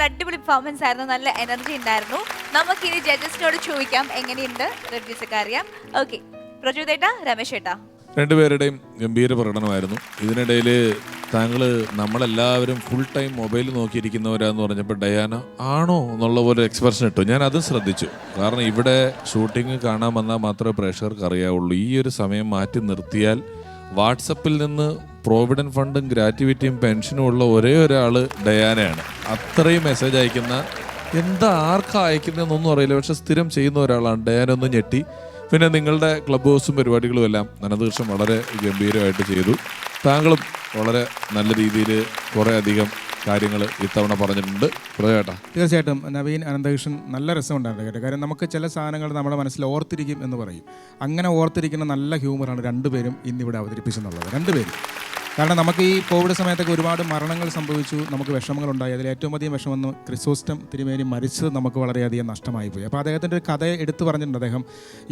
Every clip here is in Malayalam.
നല്ല അടിപൊളി പെർഫോമൻസ് ആയിരുന്നു നല്ല എനർജി ഉണ്ടായിരുന്നു. നമുക്ക് ഇനി ജഡ്ജസിനോട് ചോദിക്കാം എങ്ങനെയുണ്ട്? റിവ്യൂസ് അറിയാം ഓക്കെ പ്രചോദേട്ടാ രമേശ് ഏട്ടാ. രണ്ടുപേരുടെയും ഗംഭീര പ്രകടനമായിരുന്നു. ഇതിനിടയിൽ താങ്കൾ നമ്മളെല്ലാവരും ഫുൾ ടൈം മൊബൈൽ നോക്കിയിരിക്കുന്നവരാന്ന് പറഞ്ഞപ്പോൾ ഡയാന ആണോ എന്നുള്ള പോലെ എക്സ്പ്രഷൻ ഇട്ടു. ഞാൻ അതും ശ്രദ്ധിച്ചു. കാരണം ഇവിടെ ഷൂട്ടിംഗ് കാണാൻ വന്നാൽ മാത്രമേ പ്രേക്ഷകർക്ക് അറിയാവുള്ളൂ. ഈ ഒരു സമയം മാറ്റി നിർത്തിയാൽ വാട്സപ്പിൽ നിന്ന് പ്രോവിഡന്റ് ഫണ്ടും ഗ്രാറ്റുവിറ്റിയും പെൻഷനും ഉള്ള ഒരേ ഒരാൾ ഡയാനയാണ്. അത്രയും മെസ്സേജ് അയക്കുന്ന എന്താ ആർക്കാ അയക്കുന്നതെന്നൊന്നും അറിയില്ല. പക്ഷെ സ്ഥിരം ചെയ്യുന്ന ഒരാളാണ് ഡയാന ഒന്ന് ഞെട്ടി. പിന്നെ നിങ്ങളുടെ ക്ലബ് ഹൗസും പരിപാടികളും എല്ലാം അനന്തകൃഷ്ണൻ വളരെ ഗംഭീരമായിട്ട് ചെയ്തു. താങ്കളും വളരെ നല്ല രീതിയിൽ കുറേ അധികം കാര്യങ്ങൾ ഇത്തവണ പറഞ്ഞിട്ടുണ്ട്. പ്രേട്ടാ തീർച്ചയായിട്ടും നവീൻ അനന്തകൃഷ്ണൻ നല്ല രസമുണ്ടായിരുന്നു കേട്ടോ. കാര്യം നമുക്ക് ചില സാധനങ്ങൾ നമ്മുടെ മനസ്സിൽ ഓർത്തിരിക്കും എന്ന് പറയും. അങ്ങനെ ഓർത്തിരിക്കുന്ന നല്ല ഹ്യൂമറാണ് രണ്ടുപേരും ഇന്നിവിടെ അവതരിപ്പിച്ചെന്നുള്ളത്. രണ്ടുപേരും. കാരണം നമുക്ക് ഈ കോവിഡ് സമയത്തൊക്കെ ഒരുപാട് മരണങ്ങൾ സംഭവിച്ചു നമുക്ക് വിഷമങ്ങളുണ്ടായി. അതിൽ ഏറ്റവും അധികം വിഷമം ക്രിസോസ്റ്റം തിരുമേനി മരിച്ചത് നമുക്ക് വളരെയധികം നഷ്ടമായി പോയി അപ്പോൾ അദ്ദേഹത്തിന്റെ ഒരു കഥ എടുത്തു പറഞ്ഞിട്ടുണ്ട് അദ്ദേഹം.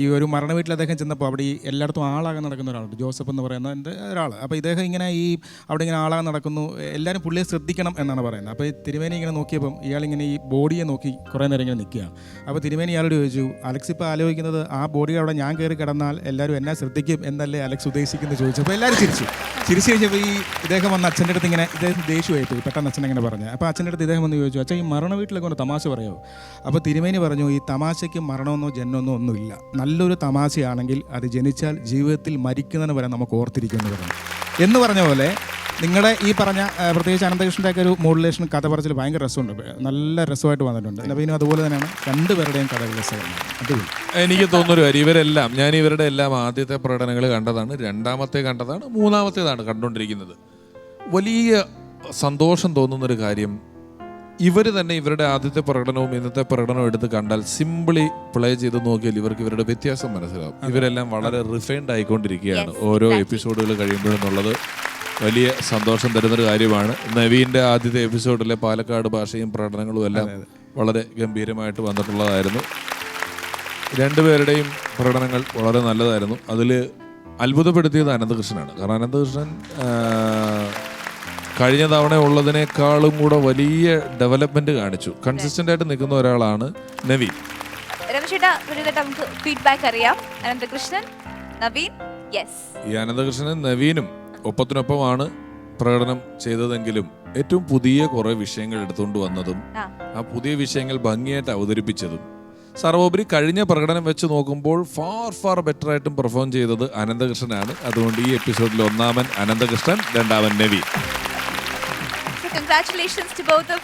ഈ ഒരു മരണ വീട്ടിൽ അദ്ദേഹം ചെന്നപ്പോൾ അവിടെ ഈ എല്ലായിടത്തും ആളാകാൻ നടക്കുന്ന ഒരാളുണ്ട് ജോസഫ് എന്ന് പറയുന്ന എന്റെ ഒരാൾ. അപ്പോൾ ഇദ്ദേഹം ഇങ്ങനെ ഈ അവിടെ ഇങ്ങനെ ആളാകാൻ നടക്കുന്നു എല്ലാവരും പുള്ളിയെ ശ്രദ്ധിക്കണം എന്നാണ് പറയുന്നത്. അപ്പോൾ ഈ തിരുമേനി ഇങ്ങനെ നോക്കിയപ്പം ഇയാളിങ്ങനെ ഈ ബോഡിയെ നോക്കി കുറേ നേരം ഇങ്ങനെ നിൽക്കുകയാണ് അപ്പോൾ തിരുമേനി ഇയാളോട് ചോദിച്ചു അലക്സ് ഇപ്പോൾ ആലോചിക്കുന്നത് ആ ബോഡി അവിടെ ഞാൻ കയറി കിടന്നാൽ എല്ലാവരും എന്നെ ശ്രദ്ധിക്കും എന്നല്ലേ അലക്സ് ഉദ്ദേശിക്കുന്നത്? ചോദിച്ചു അപ്പോൾ എല്ലാവരും ചിരിച്ചു. ചിരിച്ചു കഴിഞ്ഞപ്പോൾ ഈ ഇദ്ദേഹം വന്ന് അച്ഛന്റെ അടുത്ത് ഇങ്ങനെ ഇദ്ദേഹം ദേഷ്യമായി പോയി പെട്ടെന്ന് അച്ഛൻ ഇങ്ങനെ പറഞ്ഞു. അപ്പോൾ അച്ഛന്റെ അടുത്ത് ഇദ്ദേഹം വന്ന് ചോദിച്ചു അച്ഛൻ ഈ മരണ വീട്ടിലൊക്കെ ഒന്ന് തമാശ പറയുമോ അപ്പോൾ തിരുമേനി പറഞ്ഞു ഈ തമാശയ്ക്ക് മരണമെന്നോ ജന്മമെന്നോ ഒന്നുമില്ല. നല്ലൊരു തമാശയാണെങ്കിൽ അത് ജനിച്ചാൽ ജീവിതത്തിൽ മരിക്കുന്നതിന് വരെ നമുക്ക് ഓർത്തിരിക്കുമെന്ന് പറഞ്ഞു എന്ന് പറഞ്ഞ പോലെ നിങ്ങളുടെ ഈ പറഞ്ഞ പ്രത്യേകിച്ച് അനന്തകൃഷ്ണന്റെ ഒക്കെ ഒരു മോഡുലേഷൻ കഥ പറച്ചിൽ ഭയങ്കര രസമുണ്ട്. നല്ല രസമായിട്ട് വന്നിട്ടുണ്ട്. നവീനും അതുപോലെ തന്നെയാണ് രണ്ടുപേരുടെയും കഥകൾ രസമാണ് അടിപൊളി. എനിക്ക് തോന്നുന്നു കാര്യം ഇവരെല്ലാം ഞാൻ ഇവരുടെ എല്ലാം ആദ്യത്തെ പ്രകടനങ്ങൾ കണ്ടതാണ്. രണ്ടാമത്തെ കണ്ടതാണ്. മൂന്നാമത്തേതാണ് കണ്ടുകൊണ്ടിരിക്കുന്നത്. വലിയ സന്തോഷം തോന്നുന്നൊരു കാര്യം ഇവർ തന്നെ ഇവരുടെ ആദ്യത്തെ പ്രകടനവും ഇന്നത്തെ പ്രകടനവും എടുത്ത് കണ്ടാൽ സിമ്പിളി പ്ലേ ചെയ്ത് നോക്കിയാൽ ഇവർക്ക് ഇവരുടെ വ്യത്യാസം മനസ്സിലാവും. ഇവരെല്ലാം വളരെ റിഫൈൻഡ് ആയിക്കൊണ്ടിരിക്കുകയാണ് ഓരോ. എപ്പിസോഡുകൾ കഴിയുമ്പോഴെന്നുള്ളത്. വലിയ സന്തോഷം തരുന്നൊരു കാര്യമാണ്. നവീന്റെ ആദ്യത്തെ എപ്പിസോഡിലെ പാലക്കാട് ഭാഷയും പ്രകടനങ്ങളും എല്ലാം വളരെ ഗംഭീരമായിട്ട് വന്നിട്ടുള്ളതായിരുന്നു. രണ്ടുപേരുടെയും പ്രകടനങ്ങൾ വളരെ നല്ലതായിരുന്നു. അതിൽ അത്ഭുതപ്പെടുത്തിയത് അനന്തകൃഷ്ണനാണ്. കാരണം അനന്തകൃഷ്ണൻ കഴിഞ്ഞ തവണ ഉള്ളതിനേക്കാളും കൂടെ വലിയ ഡെവലപ്മെന്റ് കാണിച്ചു. കൺസിസ്റ്റന്റ് ആയിട്ട് നിൽക്കുന്ന ഒരാളാണ് നവീൻ. നമുക്ക് ഫീഡ്ബാക്ക് അറിയാം. അനന്തകൃഷ്ണൻ നവീൻ യെസ് ഈ അനന്തകൃഷ്ണനും നവീനും ഒപ്പത്തിനൊപ്പമാണ് പ്രകടനം ചെയ്തതെങ്കിലും ഏറ്റവും പുതിയ കുറെ വിഷയങ്ങൾ എടുത്തുകൊണ്ട് വന്നതും ആ. പുതിയ വിഷയങ്ങൾ ഭംഗിയായിട്ട് അവതരിപ്പിച്ചതും. സർവോപരി കഴിഞ്ഞ പ്രകടനം വെച്ച് നോക്കുമ്പോൾ ഫാർ ഫാർ ബെറ്റർ ആയിട്ടും പെർഫോം ചെയ്തത് അനന്തകൃഷ്ണനാണ്. അതുകൊണ്ട് ഈ എപ്പിസോഡിൽ ഒന്നാമൻ അനന്തകൃഷ്ണൻ രണ്ടാമൻ നവി.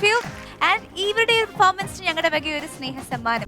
You. And ഇവരുടെ പെർഫോമൻസിന് ഞങ്ങളുടെ വകയൊരു സ്നേഹ സമ്മാനം